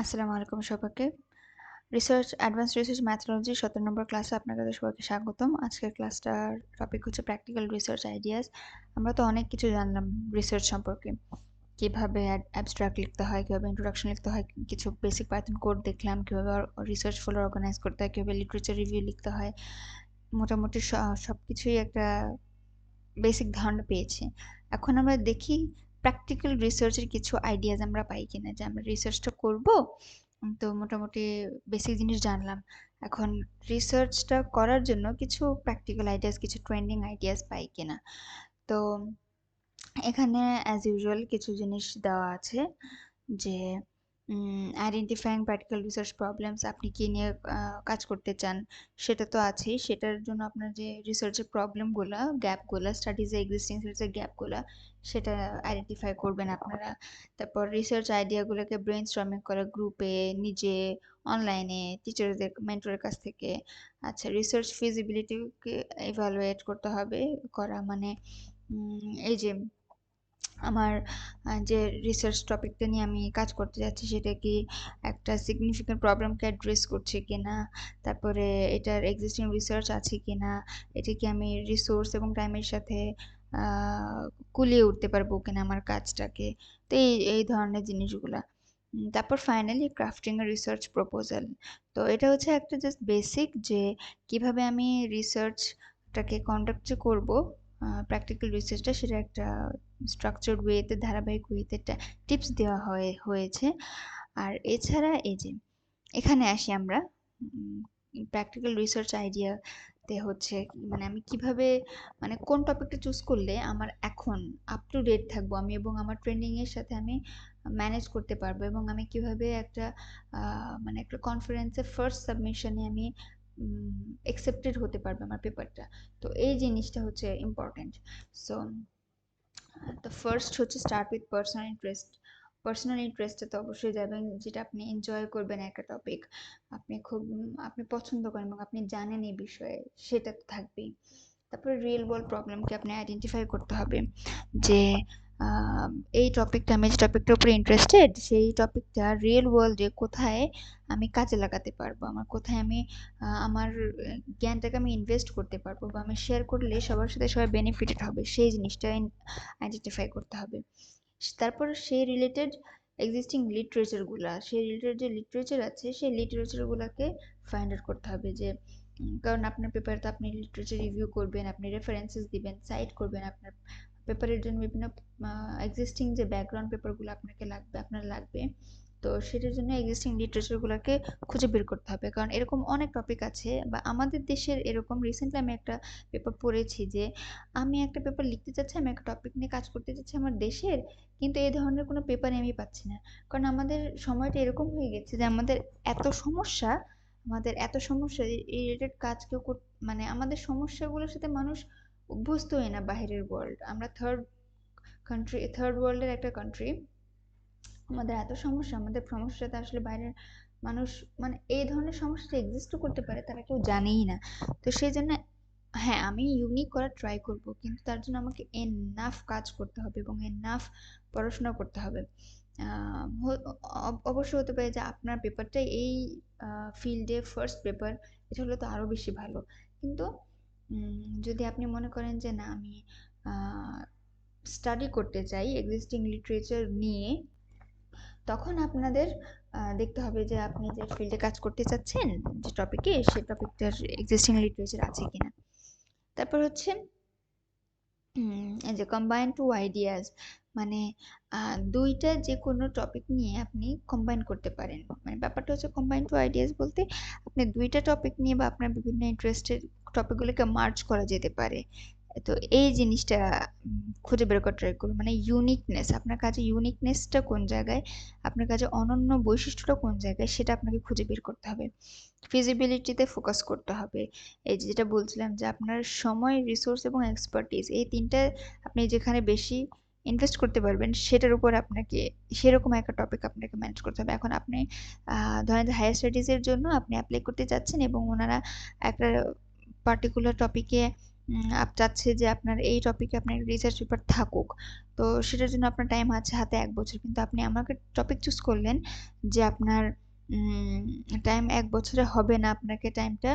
আসসালামু আলাইকুম সবাইকে। রিসার্চ অ্যাডভান্স রিসার্চ ম্যাথোলজি ১৭ নম্বর ক্লাসে আপনাদের সবাইকে স্বাগতম। আজকের ক্লাসটার টপিক হচ্ছে প্র্যাকটিক্যাল রিসার্চ আইডিয়াস। আমরা তো অনেক কিছু জানলাম রিসার্চ সম্পর্কে। কীভাবে অ্যাব অ্যাবস্ট্রাক্ট লিখতে হয়, কীভাবে ইন্ট্রোডাকশন লিখতে হয়, কিছু বেসিক পাইথন কোড দেখলাম, কীভাবে রিসার্চ ফলোয়ার অর্গানাইজ করতে হয়, কীভাবে লিটারেচার রিভিউ লিখতে হয়। মোটামুটি সব কিছুই একটা বেসিক ধারণা পেয়েছি। এখন আমরা দেখি প্র্যাকটিক্যাল রিসার্চের কিছু আইডিয়াজ আমরা পাই কিনা যে আমরা রিসার্চটা করব, তো মোটামুটি বেসিক জিনিস জানলাম। এখন রিসার্চটা করার জন্য কিছু প্র্যাকটিক্যাল আইডিয়াস কিছু ট্রেন্ডিং আইডিয়াস পাই কিনা। তো এখানে অ্যাজ ইউজুয়াল কিছু জিনিস দেওয়া আছে যে আইডেন্টিফাইং প্র্যাকটিক্যাল রিসার্চ প্রবলেমস আপনি কী নিয়ে কাজ করতে চান, সেটা তো আছেই। সেটার জন্য আপনার যে রিসার্চের প্রবলেমগুলো গ্যাপগুলো স্টাডিজে এক্সিস্টিং রিসার্চের গ্যাপগুলো সেটা আইডেন্টিফাই করবেন আপনারা। তারপর রিসার্চ আইডিয়াগুলোকে ব্রেন স্ট্রমিং করা গ্রুপে নিজে অনলাইনে টিচারদের মেন্টরের কাছ থেকে। আচ্ছা রিসার্চ ফিজিবিলিটিকে ইভ্যালুয়েট করতে হবে, করা মানে এই যে আমার যে রিসার্চ টপিকটা নিয়ে আমি কাজ করতে যাচ্ছি সেটা কি একটা সিগনিফিক্যান্ট প্রবলেমকে অ্যাড্রেস করছে কি না তারপরে এটার এক্সিস্টিং রিসার্চ আছে কি না এটা কি আমি রিসোর্স এবং টাইমের সাথে কুলিয়ে উঠতে পারব কিনা আমার কাজটাকে? তো এই এই ধরনের জিনিসগুলা। তারপর finally crafting a research proposal তো এটা হচ্ছে একটা জাস্ট বেসিক যে কীভাবে আমি রিসার্চটাকে কন্ডাক্ট যে করব প্র্যাকটিক্যাল রিসার্চটা সেটা একটা স্ট্রাকচার্ড ওয়েতে ধারাবাহিক ওয়েতে টিপস দেওয়া হয়ে, হয়েছে। আর এছাড়া এই যে, এখানে আসি আমরা প্র্যাকটিক্যাল রিসার্চ আইডিয়াতে হচ্ছে মানে আমি কীভাবে মানে কোন টপিকটা চুজ করলে আমার এখন আপ টু ডেট থাকব আমি এবং আমার ট্রেন্ডিংয়ের সাথে আমি ম্যানেজ করতে পারব এবং আমি কীভাবে একটা মানে একটা কনফারেন্সে ফার্স্ট সাবমিশনে আমি অ্যাকসেপ্টেড হতে পারবে আমার পেপারটা তো এই জিনিসটা হচ্ছে ইম্পর্ট্যান্ট সো তো ফার্স্ট হচ্ছে start with personal interest personal ইন্টারেস্টে তো অবশ্যই যাবেন, যেটা আপনি এনজয় করবেন একটা টপিক আপনি খুব, আপনি পছন্দ করেন এবং আপনি জানেন এই বিষয়ে, সেটা তো থাকবেই। তারপরে রিয়েল ওয়ার্ল্ড প্রবলেমকে আপনি আইডেন্টিফাই করতে হবে যে এই টপিকটা আমি যে টপিকটার উপরে ইন্টারেস্টেড সেই টপিকটা রিয়েল ওয়ার্ল্ডে কোথায় আমি কাজে লাগাতে পারব? আমার কোথায় আমি আমার জ্ঞানটাকে আমি ইনভেস্ট করতে পারব? বা আমি শেয়ার করলে সবার সাথে সবাই বেনিফিটেড হবে? সেই জিনিসটা আইডেন্টিফাই করতে হবে। তারপর সেই রিলেটেড এক্সিস্টিং লিটারেচারগুলা সেই রিলেটেড যে লিটারেচার আছে, সেই লিটারেচারগুলোকে ফাইন্ড আউট করতে হবে যে কারণ আপনার পেপারে তো আপনি লিটারেচার রিভিউ করবেন, আপনি রেফারেন্সেস দিবেন সাইট করবেন আপনার পেপারের জন্য বিভিন্ন এক্সিস্টিং যে ব্যাকগ্রাউন্ড পেপারগুলো আপনাকে লাগবে, আপনার লাগবে, তো সেটার জন্য এক্সিস্টিং লিটারেচারগুলোকে খুঁজে বের করতে হবে। কারণ এরকম অনেক টপিক আছে বা আমাদের দেশের এরকম রিসেন্টলি আমি একটা পেপার পড়েছি যে, আমি একটা পেপার লিখতে চাচ্ছি, আমি একটা টপিক নিয়ে কাজ করতে চাচ্ছি আমার দেশের, কিন্তু এই ধরনের কোনো পেপারই আমি পাচ্ছি না। কারণ আমাদের সময়টা এরকম হয়ে গেছে যে আমাদের এত সমস্যা, আমাদের এত সমস্যা এই রিলেটেড কাজ কেউ মানে আমাদের সমস্যাগুলোর সাথে মানুষ অভ্যস্ত হই না বাহিরের ওয়ার্ল্ড আমরা থার্ড কান্ট্রি থার্ড ওয়ার্ল্ডের একটা কান্ট্রি আমাদের এত সমস্যা, আমাদের সমস্যাতে আসলে বাইরের মানুষ মানে এই ধরনের সমস্যা এক্সিস্টও করতে পারে, তারা কেউ জানেই না। তো সেই জন্য হ্যাঁ আমি ইউনিক করার ট্রাই করব, কিন্তু তার জন্য আমাকে এনাফ কাজ করতে হবে এবং এনাফ পড়াশোনা করতে হবে। অবশ্য হতে পারে যে আপনার পেপারটা এই ফিল্ডে ফার্স্ট পেপার এটা হলে তো আরও বেশি ভালো। কিন্তু যদি আপনি মনে করেন যে না, আমি স্টাডি করতে চাই এক্সিস্টিং লিটারেচার নিয়ে, তখন আপনাদের দেখতে হবে যে আপনি যে ফিল্ডে কাজ করতে চাচ্ছেন, যে টপিকে সে টপিকটার এক্সিস্টিং লিটারেচার আছে কিনা। তারপর হচ্ছে যে কম্বাইন টু আইডিয়াস মানে দুইটা যে কোনো টপিক নিয়ে আপনি কম্বাইন করতে পারেন। মানে ব্যাপারটা হচ্ছে কম্বাইন টু আইডিয়াস বলতে আপনি দুইটা টপিক নিয়ে বা আপনার বিভিন্ন ইন্টারেস্টের টপিকগুলোকে মার্চ করা যেতে পারে। তো এই জিনিসটা খুঁজে বের করা ট্রাই করুন। মানে ইউনিকনেস আপনার কাছে ইউনিকনেসটা কোন জায়গায়, আপনার কাছে অনন্য বৈশিষ্ট্যটা কোন জায়গায়, সেটা আপনাকে খুঁজে বের করতে হবে। ফিজিবিলিটিতে ফোকাস করতে হবে। এই যেটা বলছিলাম যে আপনার সময় রিসোর্স এবং এক্সপার্টিস এই তিনটা আপনি যেখানে বেশি ইনভেস্ট করতে পারবেন, সেটার উপর আপনাকে, সেরকম একটা টপিক আপনাকে ম্যানেজ করতে হবে। এখন আপনি ধরেন হায়ার স্টাডিজের জন্য আপনি অ্যাপ্লাই করতে যাচ্ছেন এবং ওনারা একটা পার্টিকুলার টপিকে চাচ্ছে যে আপনার এই টপিকে আপনার রিসার্চ পেপার থাকুক। তো সেটার জন্য আপনার টাইম আছে হাতে এক বছর। কিন্তু আপনি আমাকে টপিক চুজ করলেন যে আপনার টাইম এক বছরে হবে না, আপনাকে টাইমটা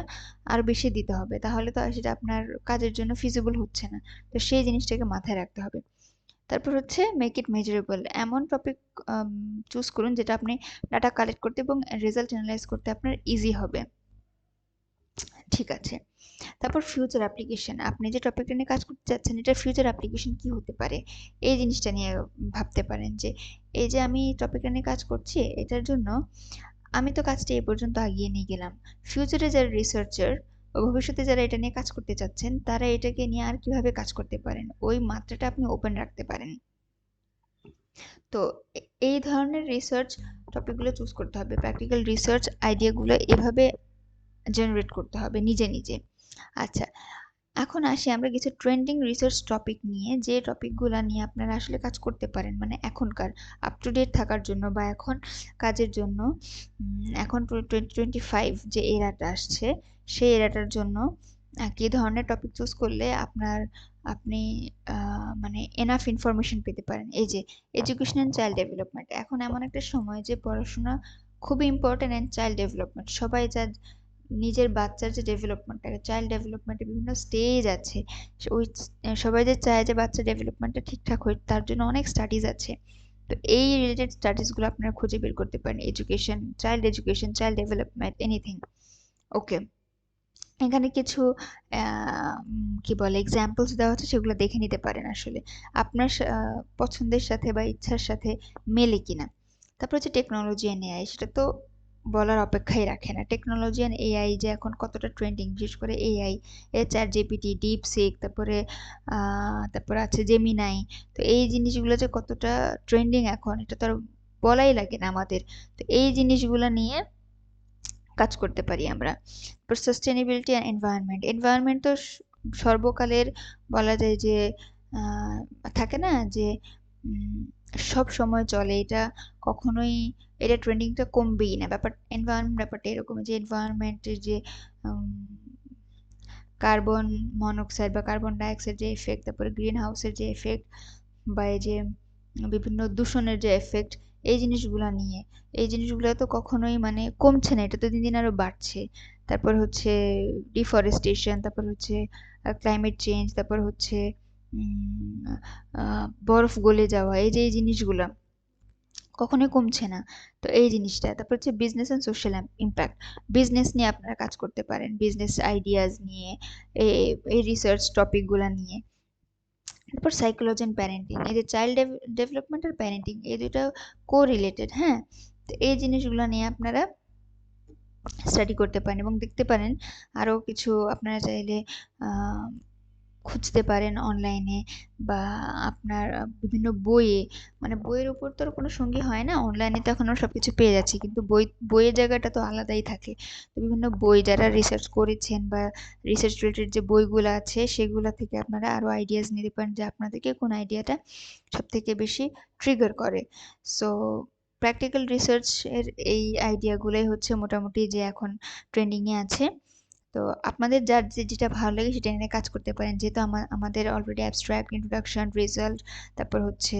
আরও বেশি দিতে হবে। তাহলে তো সেটা আপনার কাজের জন্য ফিজিবল হচ্ছে না। তো সেই জিনিসটাকে মাথায় রাখতে হবে। তারপর হচ্ছে মেক ইট মেজারেবল এমন টপিক চুজ করুন যেটা আপনি ডাটা কালেক্ট করতে এবং রেজাল্ট অ্যানালাইজ করতে আপনার ইজি হবে। ঠিক আছে। তারপর ফিউচার অ্যাপ্লিকেশন আপনি যে টপিকটা নিয়ে কাজ করতে চাচ্ছেন এটার ফিউচার অ্যাপ্লিকেশন কি হতে পারে? এই জিনিসটা নিয়ে ভাবতে পারেন যে, এই যে আমি টপিকটা নিয়ে কাজ করছি, এটার জন্য আমি তো কাজটা এই পর্যন্ত আগিয়ে নিয়ে গেলাম। ফিউচারে যারা রিসার্চার ভবিষ্যতে যারা এটা নিয়ে কাজ করতে চাচ্ছেন, তারা এটাকে নিয়ে আর কীভাবে কাজ করতে পারেন? ওই মাত্রাটা আপনি ওপেন রাখতে পারেন। তো এই ধরনের রিসার্চ টপিকগুলো চুজ করতে হবে। প্র্যাকটিক্যাল রিসার্চ আইডিয়াগুলো এভাবে জেনারেট করতে হবে নিজে নিজে। আচ্ছা এখন আসি আমরা কিছু ট্রেন্ডিং রিসার্চ টপিক নিয়ে। যে টপিকগুলো নিয়ে আপনারা আসলে কাজ করতে পারেন মানে এখনকার আপ টু ডেট থাকার জন্য বা এখন কাজের জন্য। এখন টোয়েন্টি টোয়েন্টি ফাইভ যে এরাটা আসছে, সেই এরাটার জন্য কী ধরনের টপিক চুজ করলে আপনার, আপনি মানে এনাফ ইনফরমেশন পেতে পারেন। এই যে এডুকেশন অ্যান্ড চাইল্ড ডেভেলপমেন্ট এখন এমন একটা সময় যে পড়াশোনা খুবই ইম্পর্ট্যান্ট অ্যান্ড চাইল্ড ডেভেলপমেন্ট সবাই যা নিজের বাচ্চার যে ডেভেলপমেন্টটা চাইল্ড ডেভেলপমেন্টে বিভিন্ন স্টেজ আছে। ওই সবাই যে চায় যে বাচ্চা ডেভেলপমেন্টটা ঠিকঠাক হয় তার জন্য অনেক স্টাডিজ আছে। তো এই রিলেটেড স্টাডিজগুলো আপনারা খুঁজে বের করতে পারেন। Education child education child development anything okay এখানে কিছু কি বলে এক্সাম্পলস দেওয়া হচ্ছে সেগুলো দেখে নিতে পারেন আসলে। আপনার পছন্দের সাথে বা ইচ্ছার সাথে মেলে কিনা। তারপর হচ্ছে টেকনোলজি অ্যান্ড এআই সেটা তো বলার অপেক্ষাই রাখে না। টেকনোলজি অ্যান্ড এআই যে এখন কতটা ট্রেন্ডিং বিশেষ করে এআই এ চ্যাট জিপিটি ডিপ সিক তারপরে তারপরে আছে জেমিনাই তো এই জিনিসগুলো যে কতটা ট্রেন্ডিং এখন, এটা তো আর বলাই লাগে না আমাদের। তো এই জিনিসগুলো নিয়ে কাজ করতে পারি আমরা। তারপর সাস্টেনেবিলিটি অ্যান্ড এনভায়রনমেন্ট এনভায়রনমেন্ট তো সর্বকালের বলা যায় যে থাকে না যে সব সময় চলে। এটা কখনোই, এটা ট্রেন্ডিংটা কমবেই না। ব্যাপার এনভায়রনমেন্ট ব্যাপারটা এরকম যে এনভায়রনমেন্টের যে কার্বন মনোক্সাইড বা কার্বন ডাইঅক্সাইড যে এফেক্ট তারপরে গ্রিন হাউসের যে এফেক্ট বা এই যে, বিভিন্ন দূষণের যে এফেক্ট এই জিনিসগুলো নিয়ে। এই জিনিসগুলো তো কখনোই মানে কমছে না। এটা তো দিন দিন আরও বাড়ছে। তারপর হচ্ছে ডিফরেস্টেশন তারপর হচ্ছে ক্লাইমেট চেঞ্জ তারপর হচ্ছে বরফ গলে যাওয়া, এই যে, এই জিনিসগুলো কখনোই কমছে না। তো এই জিনিসটা, তারপর হচ্ছে business and social impact business নিয়ে আপনারা কাজ করতে পারেন বিজনেস আইডিয়াজ নিয়ে এই রিসার্চ টপিকগুলো নিয়ে। তারপর সাইকোলজি অ্যান্ড প্যারেন্টিং এই যে চাইল্ড ডেভেলপমেন্ট আর প্যারেন্টিং এই দুটো কো রিলেটেড হ্যাঁ? তো এই জিনিসগুলো নিয়ে আপনারা স্টাডি করতে পারেন এবং দেখতে পারেন আরও কিছু, আপনারা চাইলে খুঁজতে পারেন অনলাইনে বা আপনার বিভিন্ন বইয়ে। মানে বইয়ের উপর তো আর কোনো সঙ্গী হয় না অনলাইনে তো এখন সব কিছু পেয়ে যাচ্ছি। কিন্তু বই, বইয়ের জায়গাটা তো আলাদাই থাকে। তো বিভিন্ন বই যারা রিসার্চ করেছেন বা রিসার্চ রিলেটেড যে বইগুলো আছে, সেগুলো থেকে আপনারা আরও আইডিয়াস নিতে পারেন যে আপনাদেরকে কোন আইডিয়াটা সবথেকে বেশি ট্রিগার করে। সো প্র্যাকটিক্যাল রিসার্চের এই আইডিয়াগুলোই হচ্ছে মোটামুটি যে এখন ট্রেন্ডিংয়ে আছে। তো আপনাদের যার যে যেটা ভালো লাগে সেটা নিয়ে কাজ করতে পারেন। যেহেতু আমার আমাদের অলরেডি অ্যাবস্ট্রাক্ট ইন্ট্রোডাকশন রেজাল্ট তারপর হচ্ছে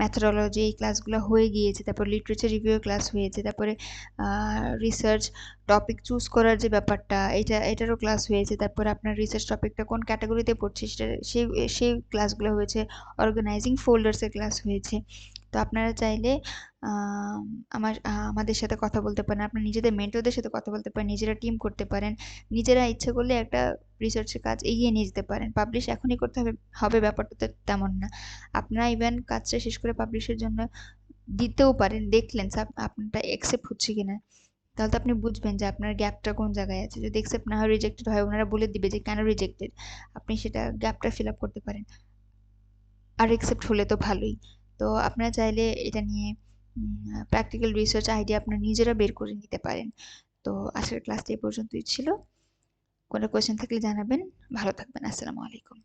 ম্যাথোডোলজি এই ক্লাসগুলো হয়ে গিয়েছে, তারপর লিটারেচার রিভিউ ক্লাস হয়েছে, তারপরে রিসার্চ টপিক চুজ করার যে ব্যাপারটা, এটা, এটারও ক্লাস হয়েছে, তারপর আপনার রিসার্চ টপিকটা কোন ক্যাটাগরিতে পড়ছে সেটা সেই সেই ক্লাসগুলো হয়েছে অর্গানাইজিং ফোল্ডার্সের ক্লাস হয়েছে। তো আপনারা চাইলে আমার আমাদের সাথে কথা বলতে পারেন, আপনার নিজেদের মেন্টরদের সাথে কথা বলতে পারেন, নিজেরা টিম করতে পারেন, নিজেরা ইচ্ছে করলে একটা রিসার্চের কাজ এগিয়ে নিয়ে যেতে পারেন। পাবলিশ এখনই করতে হবে হবে ব্যাপারটা তো তেমন না। আপনারা ইভেন কাজটা শেষ করে পাবলিশের জন্য দিতেও পারেন, দেখলেন আপনারটা অ্যাকসেপ্ট হচ্ছে কিনা। তাহলে তো আপনি বুঝবেন যে আপনার গ্যাপটা কোন জায়গায় আছে। যদি অ্যাকসেপ্ট না হয় রিজেক্টেড হয়, ওনারা বলে দিবে যে কেন রিজেক্টেড আপনি সেটা গ্যাপটা ফিল আপ করতে পারেন। আর অ্যাকসেপ্ট হলে তো ভালোই। তো আপনারা চাইলে এটা নিয়ে প্র্যাকটিক্যাল রিসার্চ আইডিয়া আপনার নিজেরা বের করে নিতে পারেন। তো আজকের ক্লাসটি এই পর্যন্তই ছিল। কোনো কোয়েশ্চেন থাকলে জানাবেন। ভালো থাকবেন। আসসালামু আলাইকুম।